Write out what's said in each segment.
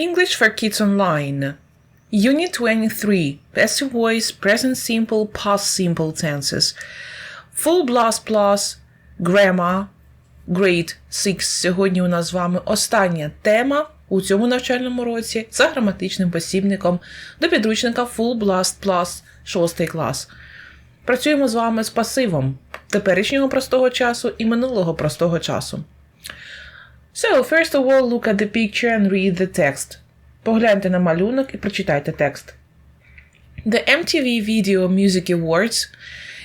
English for Kids Online. Unit 23. Passive voice, present simple, past simple tenses. Full blast plus, grammar, grade 6. Сьогодні у нас з вами остання тема у цьому навчальному році за граматичним посібником до підручника Full Blast Plus 6 клас. Працюємо з вами з пасивом теперішнього простого часу і минулого простого часу. So, first of all, look at the picture and read the text. Погляньте на малюнок і прочитайте текст. The MTV Video Music Awards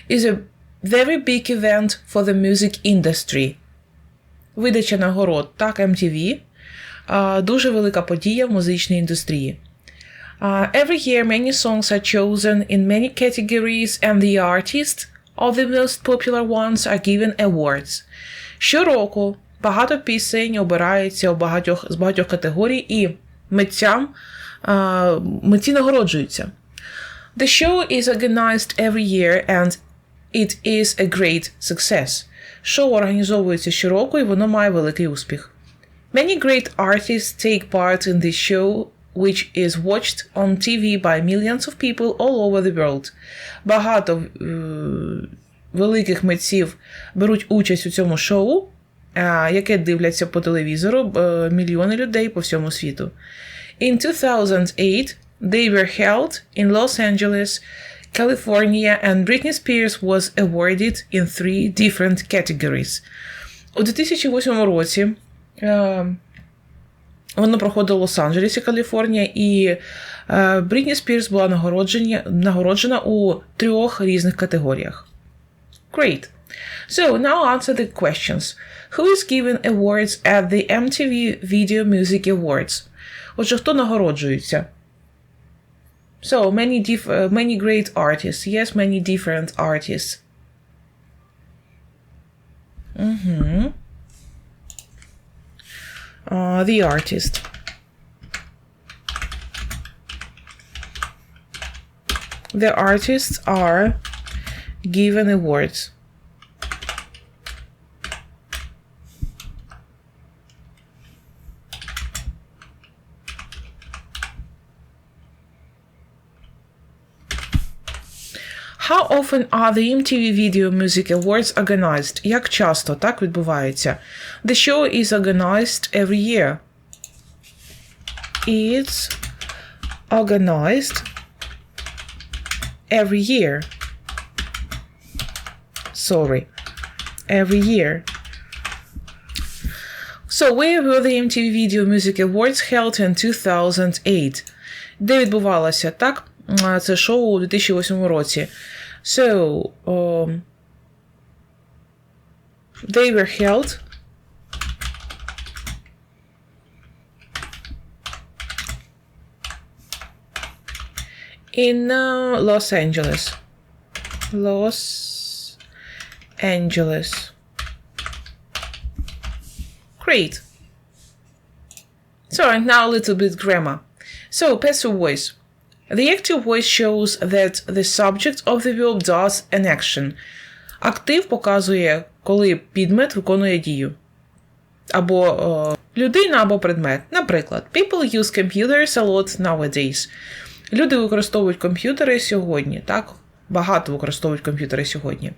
is a very big event for the music industry. Видача нагород так MTV а, дуже велика подія в музичній індустрії. Uh, every year, many songs are chosen in many categories, and the artists of the most popular ones are given awards. Щороку багато пісень обираються у багатьох, з багатьох категорій, і митцям uh, митці нагороджуються. The show is organized every year, and it is a great success. Шоу організовується щороку, і воно має великий успіх. Many great artists take part in this show, which is watched on TV by millions of people all over the world. Багато е, великих митців беруть участь у цьому шоу, яке дивляться по телевізору е, мільйони людей по всьому світу. In 2008, they were held in Los Angeles, California, and Britney Spears was awarded in three different categories. У 2008 році е, воно проходило в Лос-Анджелесі, Каліфорнія, і е, Брітні Спірс була нагороджена у трьох різних категоріях. Great. So, now answer the questions. Who is given awards at the MTV Video Music Awards? Отже, хто нагороджується? So, many, diff- uh, many great artists. Yes, many different artists. Mm-hmm. Uh, the artist. The artists are given awards. often are the MTV Video Music Awards organized? Як часто так відбувається? The show is organized every year. It's organized every year. Sorry. Every year. So, where were the MTV Video Music Awards held in 2008? Де відбувалося так? А, Це шоу у 2008 році. So, um, they were held in uh, Los Angeles. Los Angeles. Great. So, and now a little bit grammar. So, passive voice. The active voice shows that the subject of the verb does an action. Актив показує, коли підмет виконує дію. Або о, людина, або предмет. Наприклад, people use computers a lot nowadays. Люди використовують комп'ютери сьогодні, так? Багато використовують комп'ютери сьогодні.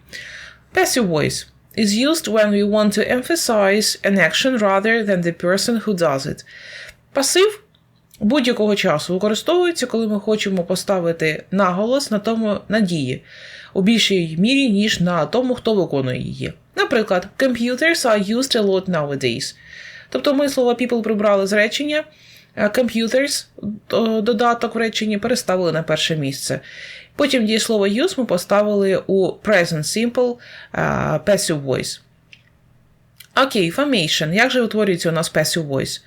Passive voice is used when we want to emphasize an action rather than the person who does it. Пасив будь-якого часу використовується, коли ми хочемо поставити наголос на тому надії у більшій мірі, ніж на тому, хто виконує її. Наприклад, computers are used a lot nowadays. Тобто ми слово people прибрали з речення, computers, додаток в реченні, переставили на перше місце. Потім дієслово use ми поставили у present simple passive voice. Окей, formation. Як же утворюється у нас passive voice?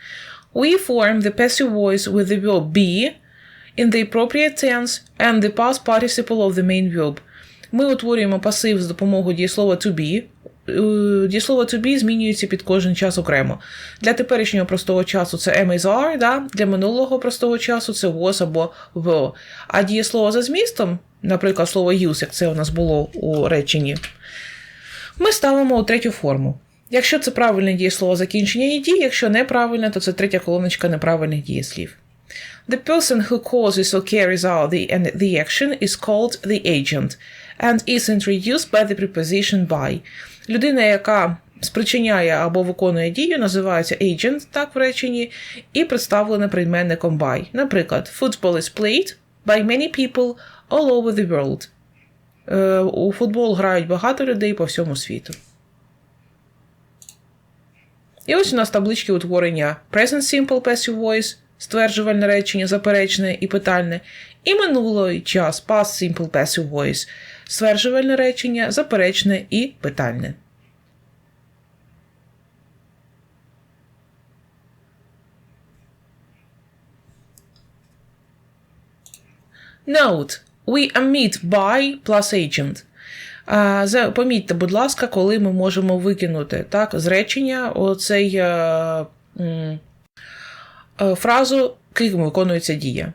We form the passive voice with the verb be in the appropriate tense and the past participle of the main verb. Ми утворюємо пасив з допомогою дієслова to be. Дієслово to be змінюється під кожен час окремо. Для теперішнього простого часу це am is are, да? для минулого простого часу це was або were. А дієслово за змістом, наприклад, слово use, як це у нас було у реченні, ми ставимо у третю форму. Якщо це правильне дієслово закінчення дій, якщо неправильне, то це третя колоночка неправильних дієслів. The person who causes or carries out the, the action is called the agent and is introduced by the preposition by. Людина, яка спричиняє або виконує дію, називається agent, так в реченні, і представлена прийменником by. Наприклад, football is played by many people all over the world. Е, у футбол грають багато людей по всьому світу. І ось у нас таблички утворення Present Simple Passive Voice, стверджувальне речення, заперечне і питальне, і минулий час Past Simple Passive Voice, стверджувальне речення, заперечне і питальне. Note. We omit by plus agent. Помітьте, будь ласка, коли ми можемо викинути так, з речення оцей е, е, фразу, ким виконується дія.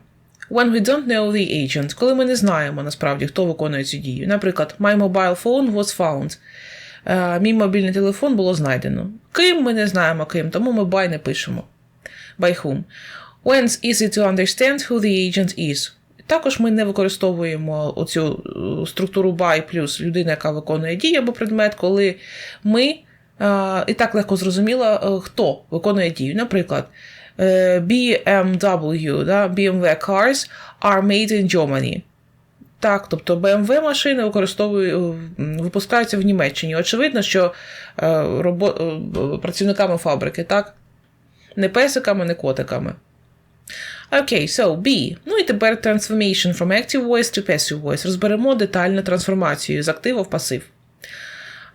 When we don't know the agent, коли ми не знаємо насправді, хто виконує цю дію. Наприклад, my mobile phone was found. Е, Мій мобільний телефон було знайдено. Ким ми не знаємо ким, тому ми by не пишемо. By whom. When easy to understand who the agent is. Також ми не використовуємо оцю е, структуру by плюс людина, яка виконує дію або предмет, коли ми е, і так легко зрозуміло, е, хто виконує дію. Наприклад, BMW, да, BMW cars are made in Germany. Так, тобто BMW машини використовують, випускаються в Німеччині. Очевидно, що робо, працівниками фабрики, так? Не песиками, не котиками. Окей, so B. Ну і тепер transformation from active voice to passive voice. Розберемо детально трансформацію з активу в пасив.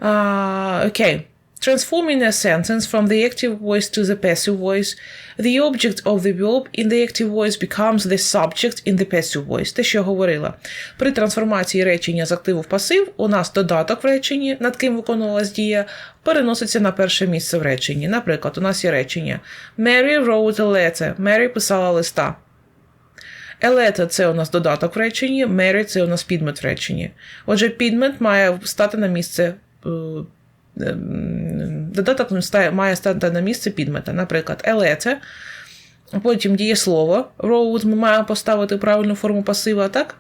Uh, okay. Transforming a sentence from the active voice to the passive voice, the object of the verb in the active voice becomes the subject in the passive voice. Те, що я говорила. При трансформації речення з активу в пасив у нас додаток в реченні, над ким виконувалась дія, переноситься на перше місце в реченні. Наприклад, у нас є речення Mary wrote a letter. Mary писала листа. Letter – це у нас додаток в реченні, Mary – це у нас підмет в реченні. Отже, підмет має стати на місце. Е, ем, Додаток має стати на місце підмета. Наприклад, letter, потім дієслово. Wrote ми маємо поставити правильну форму пасива, так?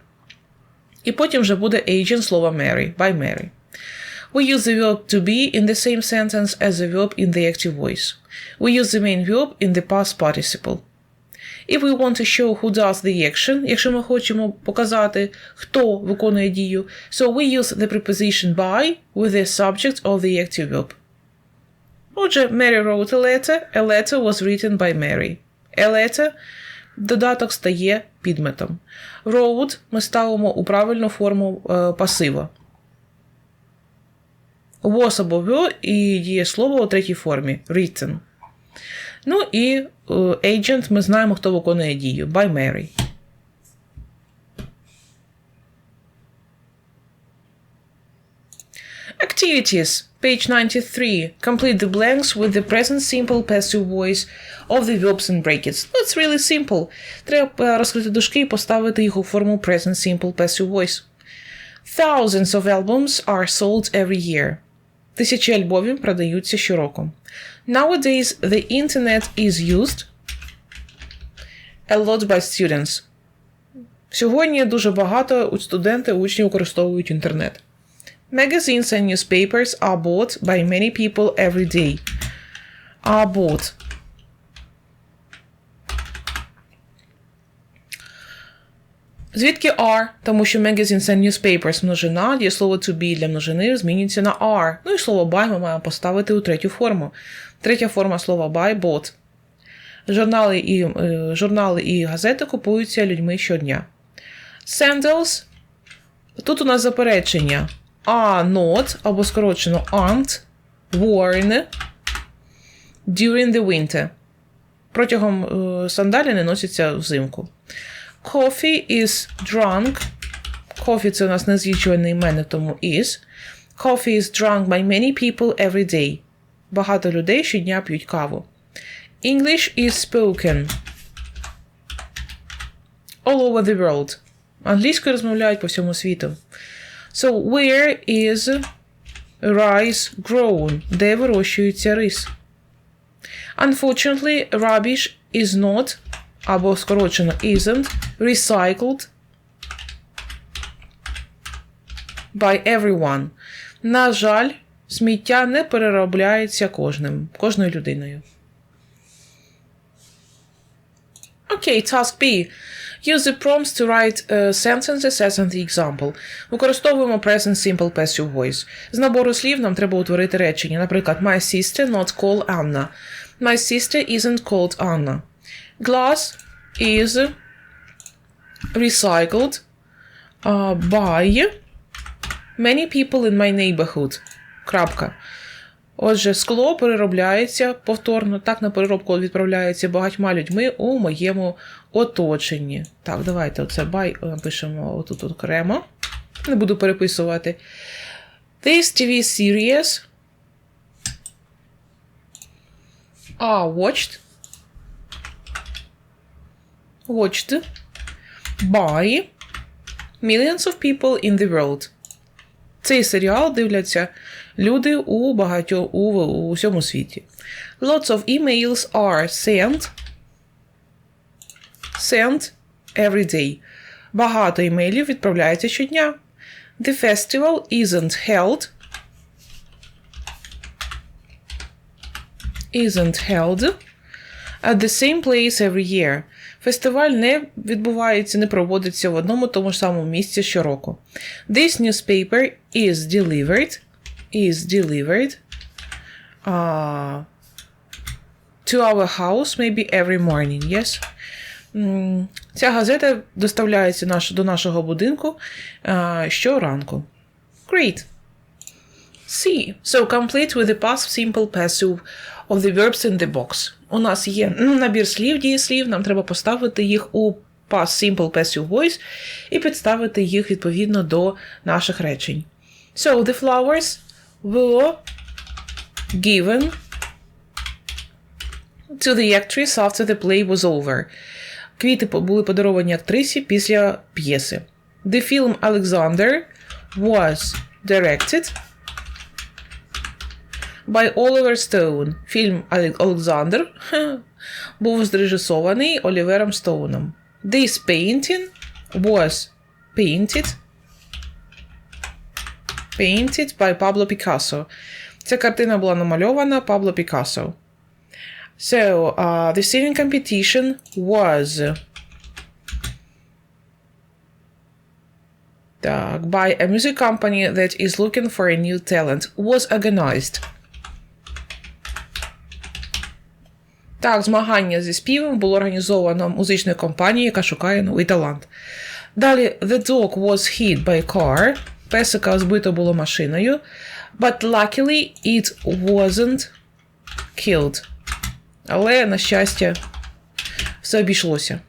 І потім вже буде agent слова Mary, by Mary. We use the verb to be in the same sentence as the verb in the active voice. We use the main verb in the past participle. If we want to show who does the action, якщо ми хочемо показати, хто виконує дію, so we use the preposition by with the subject of the active verb. Отже, Mary wrote a letter, a letter was written by Mary. A letter додаток стає підметом. Wrote ми ставимо у правильну форму е, пасива. Was або were і дієслово у третій формі written. Ну і е, agent ми знаємо, хто виконує дію. By Mary. Activities. Page 93. Complete the blanks with the present simple passive voice of the verbs and brackets. That's really simple. Треба розкрити дужки і поставити їх у форму present simple passive voice. Thousands of albums are sold every year. Тисячі альбомів продаються щороку. Nowadays, the internet is used a lot by students. Сьогодні дуже багато студенти учні використовують інтернет. Magazines and newspapers are bought by many people every day. Are bought. Звідки are? Тому що magazines and newspapers множина, є слово to be для множини змінюється на are. Ну і слово by ми маємо поставити у третю форму. Третя форма слова by bought. Журнали і, е, журнали і газети купуються людьми щодня. Sandals. Тут у нас заперечення are not або скорочено aren't worn during the winter. Протягом е, сандалі не носяться взимку. Coffee is drunk. Coffee – це у нас незлічувальне іменник, тому is. Coffee is drunk by many people every day. Багато людей щодня п'ють каву. English is spoken all over the world. Англійською розмовляють по всьому світу. So, where is rice grown? Де вирощується рис? Unfortunately, rubbish is not або скорочено isn't Recycled by everyone. На жаль, сміття не переробляється кожним, кожною людиною. Окей, task B. Use the prompts to write uh, sentences as in the example. Використовуємо present simple passive voice. З набору слів нам треба утворити речення. Наприклад, My sister not called Anna. My sister isn't called Anna. Glass is recycled uh, by many people in my neighborhood. Крапка. Отже, скло переробляється повторно, так на переробку відправляється багатьма людьми у моєму оточенні. Так, давайте оце by напишемо отут окремо. Не буду переписувати. This TV series are watched watched by millions of people in the world. Цей серіал дивляться люди у багатьох у, у усьому світі. Lots of emails are sent sent every day. Багато імейлів відправляється щодня. The festival isn't held isn't held at the same place every year. Фестиваль не відбувається, не проводиться в одному тому ж самому місці щороку. This newspaper is delivered is delivered uh, to our house maybe every morning, yes? Ця газета доставляється до нашого будинку uh, щоранку. Great. C. So complete with the past simple passive of the verbs in the box. У нас є набір слів, дієслів, нам треба поставити їх у past simple passive voice і підставити їх відповідно до наших речень. So the flowers were given to the actress after the play was over. Квіти були подаровані актрисі після п'єси. The film Alexander was directed by Oliver Stone. Фільм «Але- Олександр хе, був зрежисований Олівером Стоуном. This painting was painted painted by Pablo Picasso. Ця картина була намальована Пабло Пікассо. So, uh, the singing competition was так, by a music company that is looking for a new talent was organized. Так, змагання зі співом було організовано музичною компанією, яка шукає новий талант. Далі The dog was hit by a car. Песика збито було машиною. But luckily it wasn't killed. Але, на щастя, все обійшлося.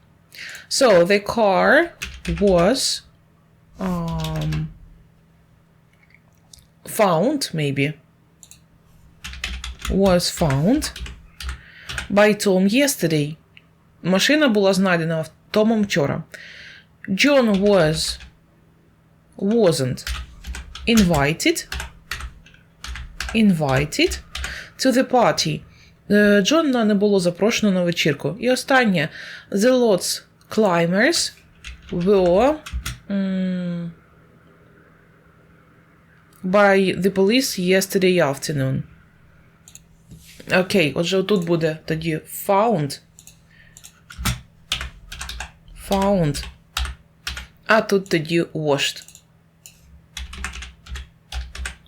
So, the car was um, found, maybe. Was found by Tom yesterday. Машина була знайдена Томом вчора. John was wasn't invited invited to the party. Е, Джона не було запрошено на вечірку. І останнє. The lots climbers were by the police yesterday afternoon. Окей, отже, тут буде тоді found. Found. А тут тоді washed.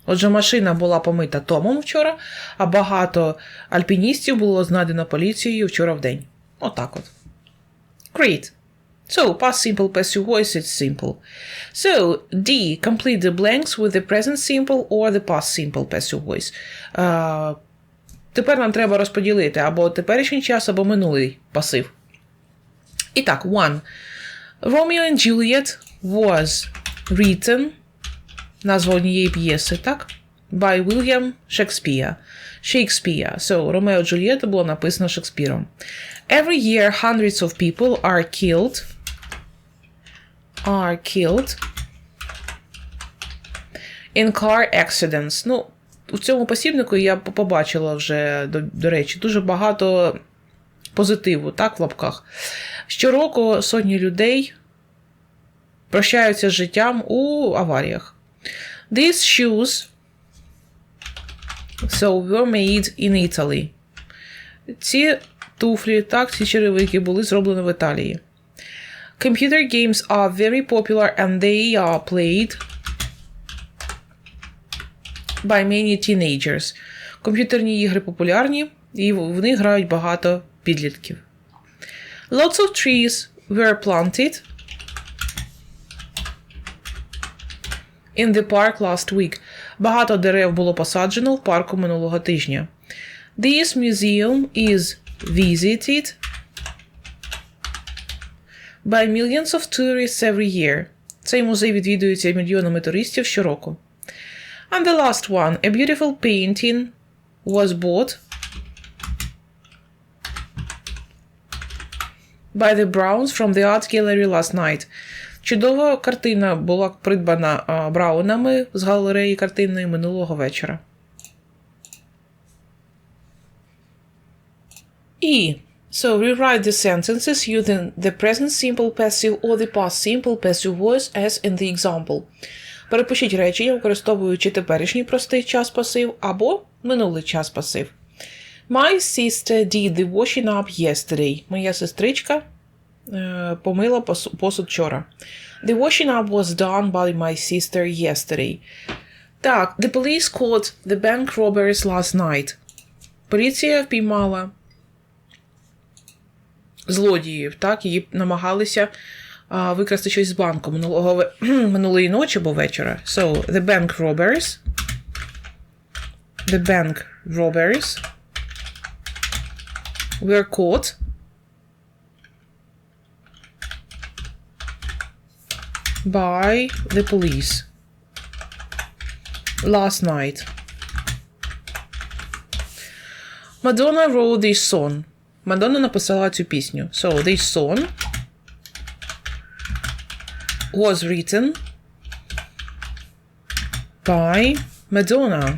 Отже, машина була помита Томом вчора, а багато альпіністів було знайдено поліцією вчора в день. Отак от. Great. So, past simple, passive voice, it's simple. So, D. Complete the blanks with the present simple or the past simple passive voice. Uh, тепер нам треба розподілити або теперішній час, або минулий пасив. І так, one. Romeo and Juliet was written назва однієї п'єси, так? By William Shakespeare. Shakespeare. So, Ромео Джульєта було написано Шекспіром. Every year hundreds of people are killed. Are killed in car accidents. Ну, у цьому посібнику я побачила вже, до, до речі, дуже багато позитиву, так, в лапках. Щороку сотні людей прощаються з життям у аваріях. These shoes so were made in Italy. Ці туфлі, так, ці черевики були зроблені в Італії. Computer games are very popular and they are played by many teenagers. Комп'ютерні ігри популярні, і в них грають багато підлітків. Lots of trees were planted in the park last week. Багато дерев було посаджено в парку минулого тижня. This museum is visited by millions of tourists every year. Цей музей відвідується мільйонами туристів щороку. And the last one, a beautiful painting was bought by the Browns from the art gallery last night. Чудова картина була придбана а, Браунами з галереї картинної минулого вечора. E. So rewrite the sentences using the present simple passive or the past simple passive voice as in the example. Перепишіть речення, використовуючи теперішній простий час пасив або минулий час пасив. My sister did the washing up yesterday. Моя сестричка е, помила посуд вчора. The washing up was done by my sister yesterday. Так, the police caught the bank robbers last night. Поліція впіймала злодіїв, так, її намагалися викрасти щось з банку минулого ве- минулої ночі або вечора. So, the bank robbers. The bank robbers were caught by the police last night. Madonna wrote this song. Мадонна написала цю пісню. So, this song was written by Madonna.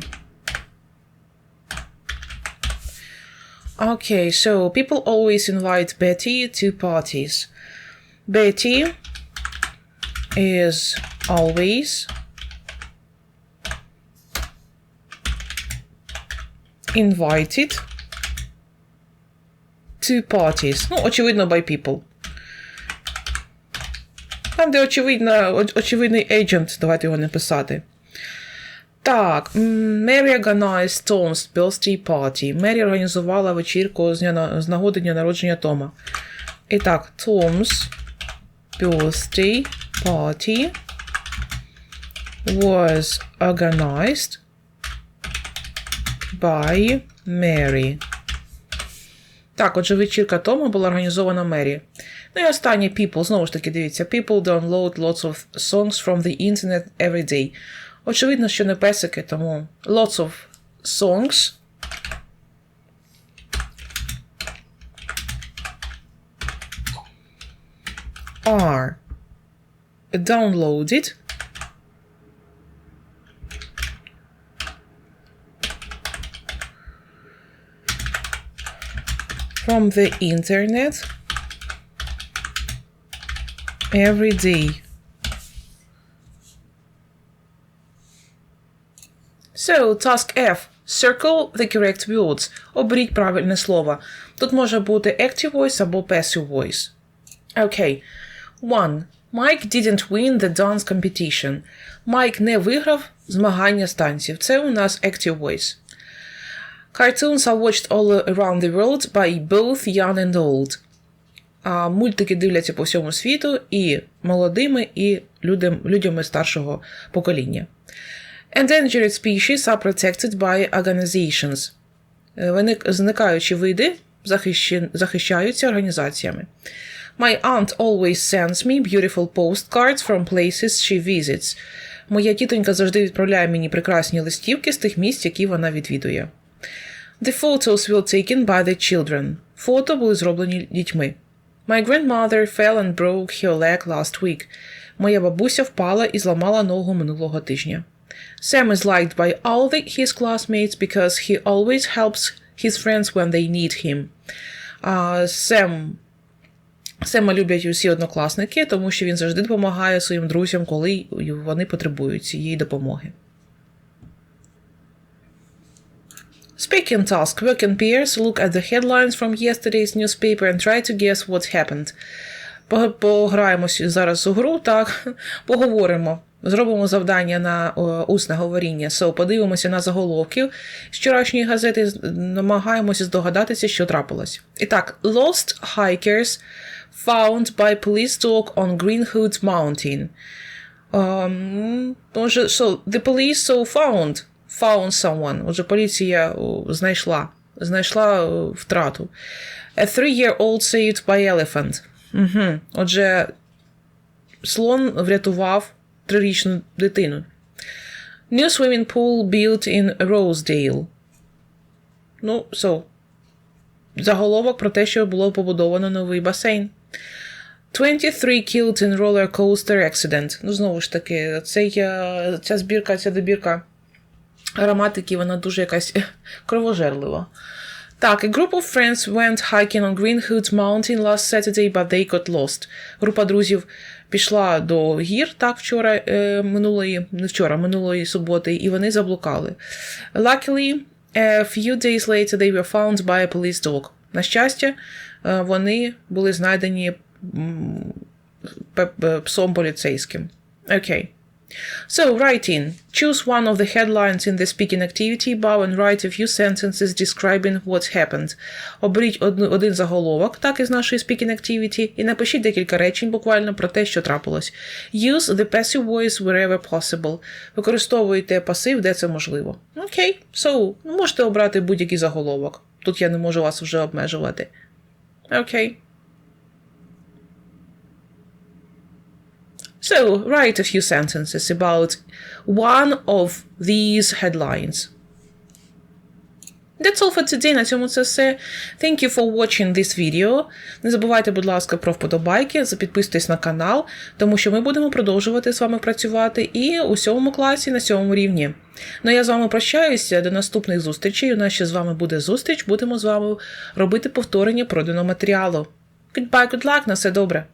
Okay, so people always invite Betty to parties. Betty is always invited to parties. Ну, очевидно, by people. Там, де очевидно, очевидний agent, давайте його не писати. Так, м, Mary organized Tom's birthday party. Мері організувала вечірку з, дня, з нагоди дня народження Тома. І так, Tom's birthday party was organized by Mary. Так, отже, вечірка Тома була організована Мері. Ну і останнє people. Знову ж таки, дивіться, people download lots of songs from the internet every day. Очевидно, що не песики, тому lots of songs. Are downloaded from the internet every day. So, task F. Circle the correct words. Оберіть правильне слово. Тут може бути active voice або passive voice. Okay. 1. Mike didn't win the dance competition. Майк не виграв змагання з танців. Це у нас active voice. Cartoons are watched all around the world by both young and old. А мультики дивляться по всьому світу і молодими, і людям, людьми старшого покоління. Endangered species are protected by organizations. Е, Виник, зникаючі види захищаються організаціями. My aunt always sends me beautiful postcards from places she visits. Моя тітонька завжди відправляє мені прекрасні листівки з тих місць, які вона відвідує. The photos were taken by the children. Фото були зроблені дітьми. My grandmother fell and broke her leg last week. Моя бабуся впала і зламала ногу минулого тижня. Sam is liked by all the, his classmates because he always helps his friends when they need him. Сем Сема люблять усі однокласники, тому що він завжди допомагає своїм друзям, коли вони потребують цієї допомоги. Speaking task. Work in pairs. Look at the headlines from yesterday's newspaper and try to guess what happened. Пог- Пограємося зараз у гру, так, поговоримо. Зробимо завдання на усне говоріння. So, подивимося на заголовки з вчорашньої газети, намагаємося здогадатися, що трапилось. І так, Lost hikers found by police dog on Green Hood Mountain. Um, so, the police so found, found someone. Отже, поліція знайшла, знайшла втрату. A three-year-old saved by elephant. Угу. Отже, слон врятував трирічну дитину. New swimming pool built in Rosedale. Ну, so. Заголовок про те, що було побудовано новий басейн. 23 killed in roller coaster accident. Ну, знову ж таки, е, ця збірка, ця добірка граматики, вона дуже якась кровожерлива. Так, a group of friends went hiking on Green Hood Mountain last Saturday, but they got lost. Група друзів пішла до гір так вчора, е, минулої, не вчора, минулої суботи, і вони заблукали. Luckily, a few days later they were found by a police dog. На щастя, е, вони були знайдені псом поліцейським. Окей. So, write in. Choose one of the headlines in the speaking activity above and write a few sentences describing what happened. Оберіть один заголовок, так із нашої speaking activity, і напишіть декілька речень буквально про те, що трапилось. Use the passive voice wherever possible. Використовуйте пасив, де це можливо. Окей, so, ну, можете обрати будь-який заголовок. Тут я не можу вас вже обмежувати. Окей. So, write a few sentences about one of these headlines. That's all for today. На цьому це все. Thank you for watching this video. Не забувайте, будь ласка, про вподобайки, підписуйтесь на канал, тому що ми будемо продовжувати з вами працювати і у сьомому класі на сьомому рівні. Ну я з вами прощаюся до наступних зустрічей. У нас ще з вами буде зустріч. Будемо з вами робити повторення проданого матеріалу. Goodbye, good luck, на все добре.